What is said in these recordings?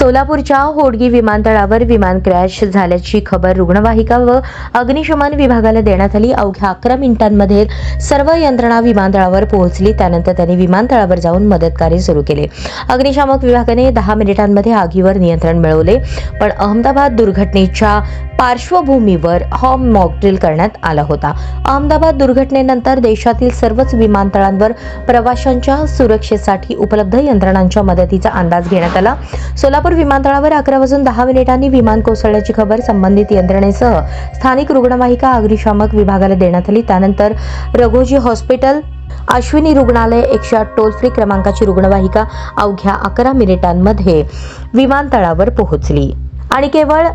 सोलापूरच्या होडगी विमानतळावर विमान क्रॅश झाल्याची खबर रुग्णवाहिका व अग्निशमन विभागाला देण्यात आली. अवघ्या अकरा मिनिटांमध्ये सर्व यंत्रणा विमानतळावर पोहोचली. त्यानंतर त्यांनी विमानतळावर जाऊन मदत कार्य सुरू केले. अग्निशामक विभागाने दहा मिनिटांमध्ये आगीवर नियंत्रण मिळवले. पण अहमदाबाद दुर्घटनेच्या पार्श्वभूमीवर हॉम मॉकड्रिल करण्यात आला होता. अहमदाबाद दुर्घटनेनंतर देशातील सर्वच विमानतळांवर प्रवाशांच्या सुरक्षेसाठी उपलब्ध यंत्रणांच्या मदतीचा अंदाज घेण्यात आला. सोलापूर विमानतळावर अकरा वाजून दहा मिनिटांनी विमान कोसळल्याची खबर संबंधित यंत्रणेसह स्थानिक रुग्णवाहिका अग्निशामक विभागाला देण्यात आली. त्यानंतर रघोजी हॉस्पिटल अश्विनी रुग्णालय एकशे आठ टोल फ्री क्रमांकाची रुग्णवाहिका अवघ्या अकरा मिनिटांमध्ये विमानतळावर पोहोचली. आणि केवळ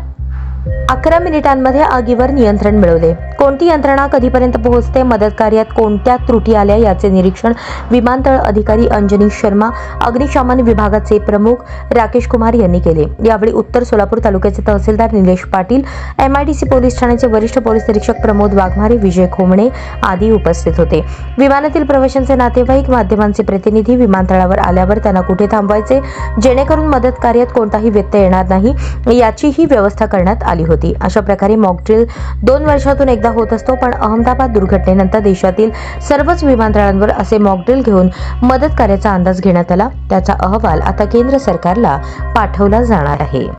अकरा मिनिटांमध्ये आगीवर नियंत्रण मिळवले. कोणती यंत्रणा कधीपर्यंत पोहोचते मदत कार्यात कोणत्या त्रुटी आल्या याचे निरीक्षण विमानतळ अधिकारी अंजनी शर्मा अग्निशमन विभागाचे प्रमुख राकेश कुमार यांनी केले. यावेळी उत्तर सोलापूर तालुक्याचे तहसीलदार निलेश पाटील एमआयडीसी पोलीस ठाण्याचे वरिष्ठ पोलीस निरीक्षक प्रमोद वाघमारे विजय खोमणे आदी उपस्थित होते. विमानातील प्रवाशांचे नातेवाईक माध्यमांचे प्रतिनिधी विमानतळावर आल्यावर त्यांना कुठे थांबवायचे? जेणेकरून मदत कार्यात कोणताही व्यत्यय येणार नाही याचीही व्यवस्था करण्यात आली. आली होती. अशा प्रकारे मॉकड्रिल दोन वर्षातून एकदा होत असतो पण अहमदाबाद दुर्घटनेनंतर देशातील सर्वच विमानतळांवर असे मॉकड्रिल घेऊन मदत कार्याचा अंदाज घेण्यात आला. त्याचा अहवाल आता केंद्र सरकारला पाठवला जाणार आहे.